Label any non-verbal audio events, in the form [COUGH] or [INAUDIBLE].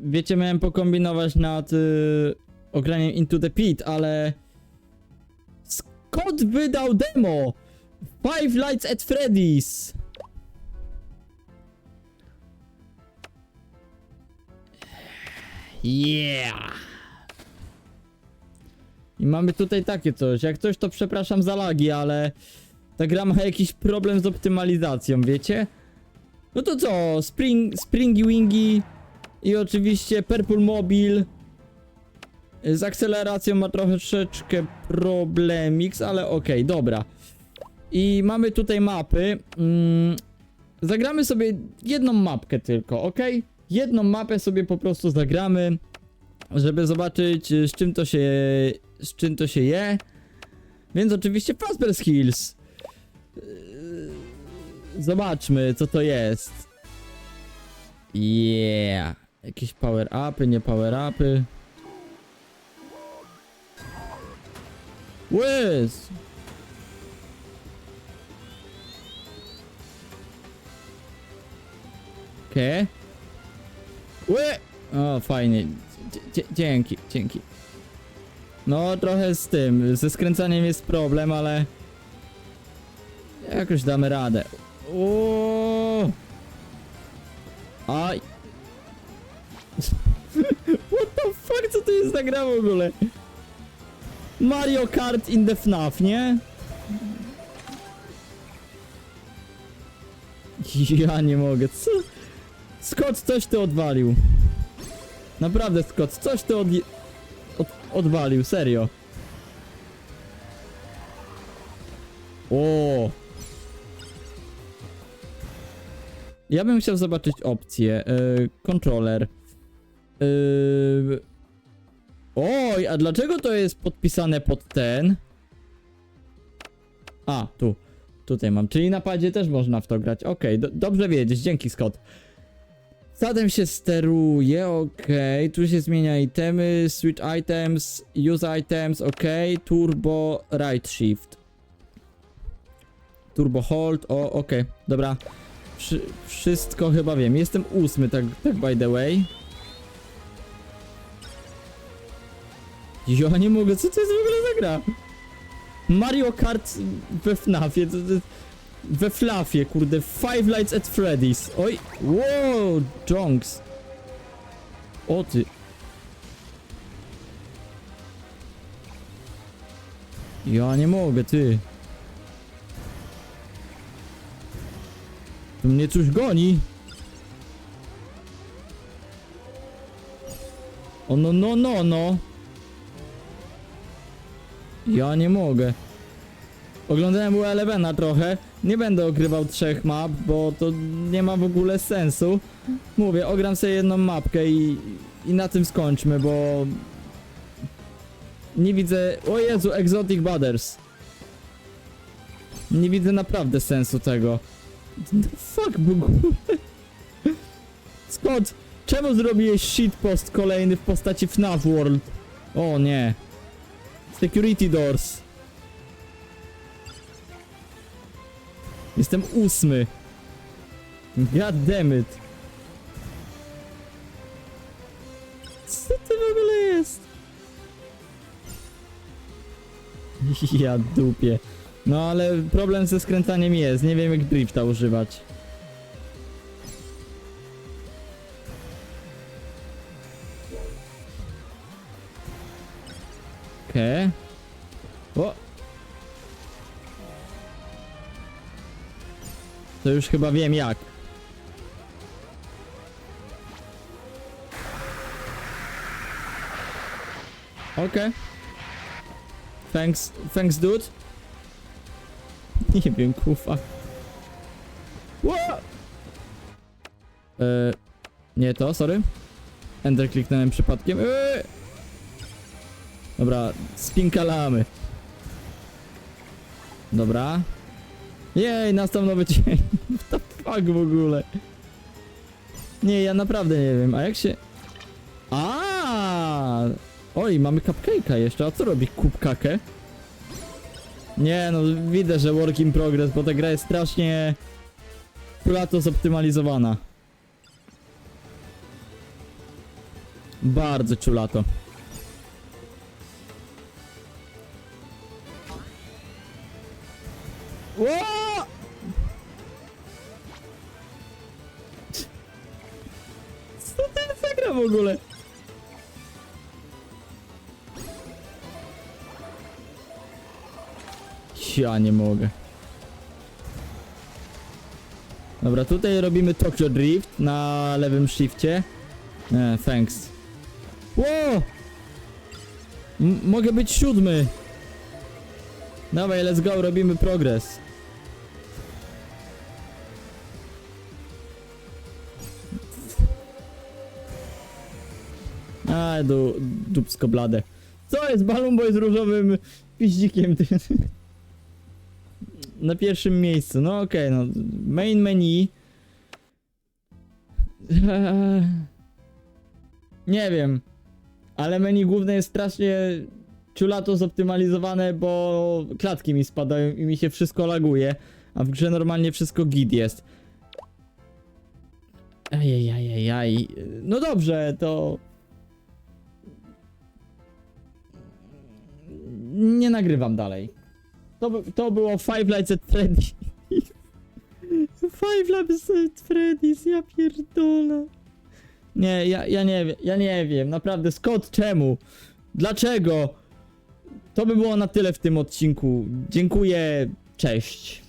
wiecie, miałem pokombinować nad y, ograniem Into the Pit, ale Scott wydał demo Five Lights at Freddy's. Yeah! I mamy tutaj takie coś. Jak coś, to przepraszam za lagi, ale ta gra ma jakiś problem z optymalizacją, wiecie? No to co? Spring, Springy Wingy i oczywiście Purple Mobile. Z akceleracją ma troszeczkę problemix, ale okej, dobra. I mamy tutaj mapy. Mm, zagramy sobie jedną mapkę tylko, ok? Jedną mapę sobie po prostu zagramy, żeby zobaczyć y, z czym to się, z czym to się je. Więc oczywiście Fazbear's Hills. Yy, Zobaczmy co to jest. Yeah. Jakieś power upy, nie power upy. Łys! Okej. Ły! O, fajnie. Dzięki, dzięki. No, trochę z tym, ze skręcaniem jest problem, ale... Jakoś damy radę. O! Aj! Co to jest za gra w ogóle? Mario Kart in the FNAF, nie? [LAUGHS] Ja nie mogę, co? Scott, coś ty odwalił. Naprawdę, Scott, coś ty od... od... odwalił, serio. O. Ja bym chciał zobaczyć opcję. Yy, controller. Yy... Oj, a dlaczego to jest podpisane pod ten? A, tu. Tutaj mam. Czyli na padzie też można w to grać. Okej, do, dobrze wiedzieć. Dzięki, Scott. Sadem się steruje, okej. Tu się zmienia itemy, switch items, use items, okej. Turbo right shift. Turbo hold, o, okej. Dobra. Wszy wszystko chyba wiem. Jestem ósmy, tak, tak by the way. Ja nie mogę, co to jest w ogóle za gra? Mario Kart we FNAFie, we Flafie, kurde, Five Lights at Freddy's. Oj, wow, Jonks. O ty. Ja nie mogę, ty. Tu mnie coś goni. O no, no, no, no. Ja nie mogę. Oglądałem Elevena trochę. Nie będę ogrywał trzech map, bo to nie ma w ogóle sensu. Mówię, ogram sobie jedną mapkę i, i na tym skończmy, bo... Nie widzę... O Jezu, Exotic Butters. Nie widzę naprawdę sensu tego. The fuck w ogóle? Scott, czemu zrobiłeś shitpost kolejny w postaci FNAF World? O nie. Security doors. Jestem ósmy. God damn it. Co to w ogóle jest? [LAUGHS] Ja dupie. No ale problem ze skręcaniem jest. Nie wiem jak drifta używać. Okej. O! To już chyba wiem jak. Okej. Thanks, thanks dude. [LAUGHS] Nie wiem, kufa. Ło! E, nie to, sorry. Enter kliknąłem przypadkiem. Eee! Dobra, spinkalamy. Dobra. Jej, nastał nowy. [LAUGHS] What the fuck w ogóle? Nie, ja naprawdę nie wiem. A jak się... A! Oj, mamy cupcake'a jeszcze. A co robi kubkakę? Nie, no widzę, że work in progress, bo ta gra jest strasznie... Plato zoptymalizowana. Bardzo czulato. W ogóle? Ja nie mogę. Dobra, tutaj robimy Tokyo Drift na lewym shifcie. Nie, thanks. Ło! M mogę być siódmy. Dawaj, let's go, robimy progres. A, du, dupsko blade. Co jest? Balloon Boy z różowym piździkiem. [LAUGHS] Na pierwszym miejscu. No okej, no. Main menu. [LAUGHS] Nie wiem. Ale menu główne jest strasznie ciulato zoptymalizowane, bo klatki mi spadają i mi się wszystko laguje. A w grze normalnie wszystko git jest. Ejejajejaj. No dobrze, to... Nie nagrywam dalej. To, to było Five Nights at Freddy's. Five Nights at Freddy's, ja pierdolę. Nie, ja, ja nie wiem, ja nie wiem, naprawdę, Scott, czemu? Dlaczego? To by było na tyle w tym odcinku. Dziękuję, cześć.